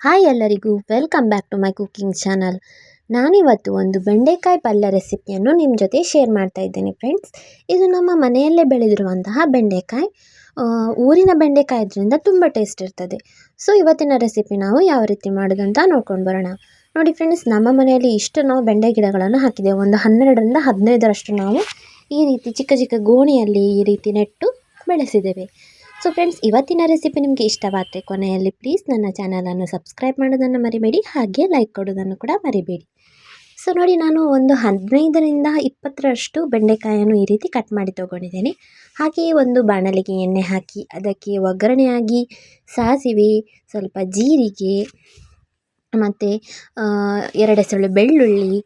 Hi ಎಲ್ಲರಿಗೂ, welcome back to my cooking channel. ನಾನಿವತ್ತು ಒಂದು ಬೆಂಡೆಕಾಯಿ ಪಲ್ಯ ರೆಸಿಪಿಯನ್ನು ನಿಮ್ಮ ಜೊತೆ ಶೇರ್ ಮಾಡ್ತಾ ಇದ್ದೇನೆ ಫ್ರೆಂಡ್ಸ್. ಇದು ನಮ್ಮ ಮನೆಯಲ್ಲೇ ಬೆಳೆದಿರುವಂತಹ ಬೆಂಡೆಕಾಯಿ. ಊರಿನ ಬೆಂಡೆಕಾಯಿ ಇದರಿಂದ ತುಂಬ ಟೇಸ್ಟ್ ಇರ್ತದೆ. ಸೊ, ಇವತ್ತಿನ ರೆಸಿಪಿ ನಾವು ಯಾವ ರೀತಿ ಮಾಡೋದಂತ ನೋಡ್ಕೊಂಡು ಬರೋಣ. ನೋಡಿ ಫ್ರೆಂಡ್ಸ್, ನಮ್ಮ ಮನೆಯಲ್ಲಿ ಇಷ್ಟು ನಾವು ಬೆಂಡೆ ಗಿಡಗಳನ್ನು ಹಾಕಿದ್ದೇವೆ. ಒಂದು ಹನ್ನೆರಡರಿಂದ ಹದಿನೈದರಷ್ಟು ನಾವು ಈ ರೀತಿ ಚಿಕ್ಕ ಚಿಕ್ಕ ಗೋಣಿಯಲ್ಲಿ ಈ ರೀತಿ ನೆಟ್ಟು ಬೆಳೆಸಿದ್ದೇವೆ. ಸೊ ಫ್ರೆಂಡ್ಸ್ ಇವತ್ತಿನ ರೆಸಿಪಿ ನಿಮಗೆ ಇಷ್ಟವಾದರೆ ಕೊನೆಯಲ್ಲಿ ಪ್ಲೀಸ್ ನನ್ನ ಚಾನಲನ್ನು ಸಬ್ಸ್ಕ್ರೈಬ್ ಮಾಡೋದನ್ನು ಮರಿಬೇಡಿ, ಹಾಗೆ ಲೈಕ್ ಕೊಡೋದನ್ನು ಕೂಡ ಮರಿಬೇಡಿ. ಸೊ ನೋಡಿ, ನಾನು ಒಂದು ಹದಿನೈದರಿಂದ ಇಪ್ಪತ್ತರಷ್ಟು ಬೆಂಡೆಕಾಯನ್ನು ಈ ರೀತಿ ಕಟ್ ಮಾಡಿ ತೊಗೊಂಡಿದ್ದೇನೆ. ಹಾಗೆಯೇ ಒಂದು ಬಾಣಲಿಗೆ ಎಣ್ಣೆ ಹಾಕಿ, ಅದಕ್ಕೆ ಒಗ್ಗರಣೆಯಾಗಿ ಸಾಸಿವೆ, ಸ್ವಲ್ಪ ಜೀರಿಗೆ, ಮತ್ತು ಎರಡು ಸೊಳ್ಳು ಬೆಳ್ಳುಳ್ಳಿ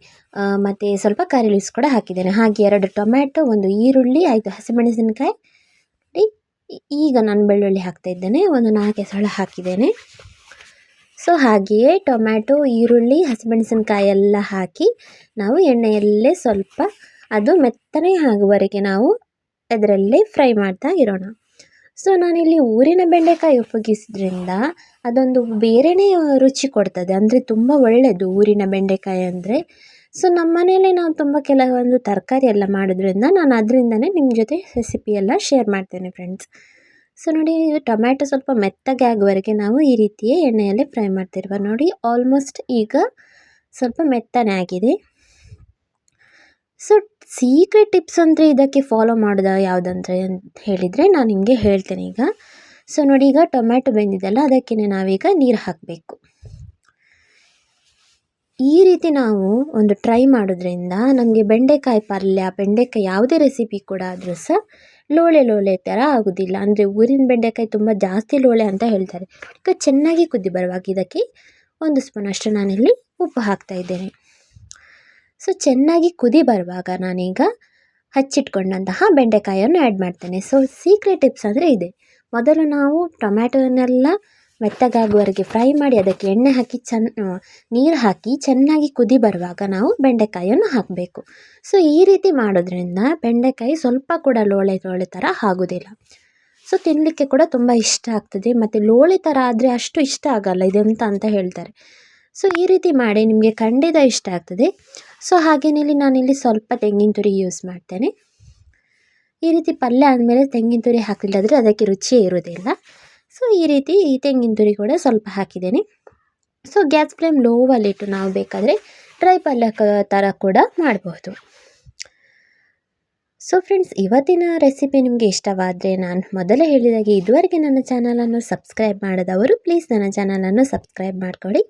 ಮತ್ತು ಸ್ವಲ್ಪ ಕರಿ ಲೀವ್ಸ್ ಕೂಡ ಹಾಕಿದ್ದೇನೆ. ಹಾಗೆ ಎರಡು ಟೊಮ್ಯಾಟೊ, ಒಂದು ಈರುಳ್ಳಿ, ಐದು ಹಸಿಮೆಣಸಿನಕಾಯಿ ಈಗ ನಾನು ಬೆಳ್ಳುಳ್ಳಿ ಹಾಕ್ತಾ ಇದ್ದೇನೆ, ಒಂದು ನಾಲ್ಕು ಸಳ ಹಾಕಿದ್ದೇನೆ. ಸೊ ಹಾಗೆಯೇ ಟೊಮ್ಯಾಟೊ, ಈರುಳ್ಳಿ, ಹಸಿಮೆಣಸಿನ್ಕಾಯಿ ಎಲ್ಲ ಹಾಕಿ ನಾವು ಎಣ್ಣೆಯಲ್ಲೇ ಸ್ವಲ್ಪ ಅದು ಮೆತ್ತನೆ ಆಗುವವರೆಗೆ ನಾವು ಅದರಲ್ಲೇ ಫ್ರೈ ಮಾಡ್ತಾ ಇರೋಣ. ಸೊ ನಾನಿಲ್ಲಿ ಊರಿನ ಬೆಂಡೆಕಾಯಿ ಉಪಯೋಗಿಸಿದ್ರಿಂದ ಅದೊಂದು ಬೇರೆಯೇ ರುಚಿ ಕೊಡ್ತದೆ. ಅಂದರೆ ತುಂಬ ಒಳ್ಳೆಯದು ಊರಿನ ಬೆಂಡೆಕಾಯಿ ಅಂದರೆ. ಸೊ ನಮ್ಮ ಮನೆಯಲ್ಲಿ ನಾವು ತುಂಬ ಕೆಲವೊಂದು ತರಕಾರಿ ಎಲ್ಲ ಮಾಡೋದ್ರಿಂದ ನಾನು ಅದರಿಂದನೇ ನಿಮ್ಮ ಜೊತೆ ರೆಸಿಪಿ ಎಲ್ಲ ಶೇರ್ ಮಾಡ್ತೇನೆ ಫ್ರೆಂಡ್ಸ್ ಸೊ ನೋಡಿ ಟೊಮ್ಯಾಟೊ ಸ್ವಲ್ಪ ಮೆತ್ತಗೆ ಆಗುವವರೆಗೆ ನಾವು ಈ ರೀತಿಯೇ ಎಣ್ಣೆಯಲ್ಲಿ ಫ್ರೈ ಮಾಡ್ತಿರುವ. ನೋಡಿ ಆಲ್ಮೋಸ್ಟ್ ಈಗ ಸ್ವಲ್ಪ ಮೆತ್ತನೆ ಆಗಿದೆ. ಸೊ ಸೀಕ್ರೆಟ್ ಟಿಪ್ಸ್ ಅಂದರೆ ಇದಕ್ಕೆ ಫಾಲೋ ಮಾಡಿದ ಯಾವುದಂದ್ರೆ ಅಂತ ಹೇಳಿದರೆ ನಾನು ನಿಮಗೆ ಹೇಳ್ತೇನೆ ಈಗ. ಸೊ ನೋಡಿ ಈಗ ಟೊಮ್ಯಾಟೊ ಬೆಂದಿದೆಲ್ಲ ಅದಕ್ಕೆ ನಾವೀಗ ನೀರು ಹಾಕಬೇಕು. ಈ ರೀತಿ ನಾವು ಒಂದು ಟ್ರೈ ಮಾಡೋದ್ರಿಂದ ನಮಗೆ ಬೆಂಡೆಕಾಯಿ ಪಲ್ಯ, ಬೆಂಡೆಕಾಯಿ ಯಾವುದೇ ರೆಸಿಪಿ ಕೂಡ ಆದರೂ ಸಹ ಲೋಳೆ ಲೋಳೆ ಥರ ಆಗೋದಿಲ್ಲ. ಅಂದರೆ ಊರಿನ ಬೆಂಡೆಕಾಯಿ ತುಂಬ ಜಾಸ್ತಿ ಲೋಳೆ ಅಂತ ಹೇಳ್ತಾರೆ. ಈಗ ಚೆನ್ನಾಗಿ ಕುದಿ ಬರುವಾಗ ಇದಕ್ಕೆ ಒಂದು ಸ್ಪೂನ್ ಅಷ್ಟು ನಾನಿಲ್ಲಿ ಉಪ್ಪು ಹಾಕ್ತಾ ಇದ್ದೇನೆ. ಸೊ ಚೆನ್ನಾಗಿ ಕುದಿ ಬರುವಾಗ ನಾನೀಗ ಹಚ್ಚಿಟ್ಕೊಂಡಂತಹ ಬೆಂಡೆಕಾಯನ್ನು ಆ್ಯಡ್ ಮಾಡ್ತೇನೆ. ಸೊ ಸೀಕ್ರೆಟ್ ಟಿಪ್ಸ್ ಅಂದರೆ ಇದೆ. ಮೊದಲು ನಾವು ಟೊಮ್ಯಾಟೊನೆಲ್ಲ ಮೆತ್ತಗಾಗುವವರೆಗೆ ಫ್ರೈ ಮಾಡಿ ಅದಕ್ಕೆ ಎಣ್ಣೆ ಹಾಕಿ ಚೆನ್ನ ನೀರು ಹಾಕಿ ಚೆನ್ನಾಗಿ ಕುದಿ ಬರುವಾಗ ನಾವು ಬೆಂಡೆಕಾಯನ್ನು ಹಾಕಬೇಕು. ಸೊ ಈ ರೀತಿ ಮಾಡೋದ್ರಿಂದ ಬೆಂಡೆಕಾಯಿ ಸ್ವಲ್ಪ ಕೂಡ ಲೋಳೆ ಲೋಳೆ ಥರ ಆಗೋದಿಲ್ಲ. ಸೊ ತಿನ್ನಲಿಕ್ಕೆ ಕೂಡ ತುಂಬ ಇಷ್ಟ ಆಗ್ತದೆ. ಮತ್ತು ಲೋಳೆ ಥರ ಆದರೆ ಅಷ್ಟು ಇಷ್ಟ ಆಗಲ್ಲ, ಇದೆಂತ ಅಂತ ಹೇಳ್ತಾರೆ. ಸೊ ಈ ರೀತಿ ಮಾಡಿ ನಿಮಗೆ ಖಂಡಿತ ಇಷ್ಟ ಆಗ್ತದೆ. ಸೊ ಹಾಗೇನಿಲ್ಲಿ ನಾನಿಲ್ಲಿ ಸ್ವಲ್ಪ ತೆಂಗಿನ ತುರಿ ಯೂಸ್ ಮಾಡ್ತೇನೆ. ಈ ರೀತಿ ಪಲ್ಯ ಆದಮೇಲೆ ತೆಂಗಿನ ತುರಿ ಹಾಕಲಿಲ್ಲಾದರೆ ಅದಕ್ಕೆ ರುಚಿಯೇ ಇರೋದಿಲ್ಲ ಸೊ ಈ ರೀತಿ ಈ ತೆಂಗಿನ ತುರಿ ಕೂಡ ಸ್ವಲ್ಪ ಹಾಕಿದ್ದೇನೆ. ಸೊ ಗ್ಯಾಸ್ ಫ್ಲೇಮ್ ಲೋವಲ್ಲಿಟ್ಟು ನಾವು ಬೇಕಾದರೆ ಡ್ರೈ ಪಲ್ಯ ಥರ ಕೂಡ ಮಾಡಬಹುದು ಸೊ ಫ್ರೆಂಡ್ಸ್ ಇವತ್ತಿನ ರೆಸಿಪಿ ನಿಮಗೆ ಇಷ್ಟವಾದರೆ ನಾನು ಮೊದಲೇ ಹೇಳಿದಾಗೆ ಇದುವರೆಗೆ ನನ್ನ ಚಾನಲನ್ನು ಸಬ್ಸ್ಕ್ರೈಬ್ ಮಾಡದವರು ಪ್ಲೀಸ್ ನನ್ನ ಚಾನಲನ್ನು ಸಬ್ಸ್ಕ್ರೈಬ್ ಮಾಡಿಕೊಡಿ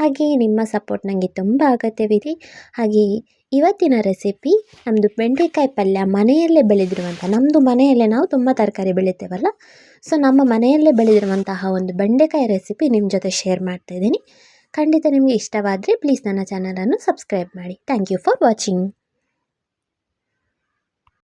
ಹಾಗೆಯೇ ನಿಮ್ಮ ಸಪೋರ್ಟ್ ನನಗೆ ತುಂಬ ಅಗತ್ಯವಿದೆ. ಹಾಗೆಯೇ ಇವತ್ತಿನ ರೆಸಿಪಿ ನಮ್ಮದು ಬೆಂಡೆಕಾಯಿ ಪಲ್ಯ ಮನೆಯಲ್ಲೇ ಬೆಳೆದಿರುವಂಥ ನಮ್ಮದು ಮನೆಯಲ್ಲೇ ನಾವು ತುಂಬ ತರಕಾರಿ ಬೆಳಿತೇವಲ್ಲ ಸೊ ನಮ್ಮ ಮನೆಯಲ್ಲೇ ಬೆಳೆದಿರುವಂತಹ ಒಂದು ಬೆಂಡೆಕಾಯಿ ರೆಸಿಪಿ ನಿಮ್ಮ ಜೊತೆ ಶೇರ್ ಮಾಡ್ತಾ ಇದ್ದೀನಿ. ಖಂಡಿತ ನಿಮಗೆ ಇಷ್ಟವಾದರೆ ಪ್ಲೀಸ್ ನನ್ನ ಚಾನಲನ್ನು ಸಬ್ಸ್ಕ್ರೈಬ್ ಮಾಡಿ. Thank you for watching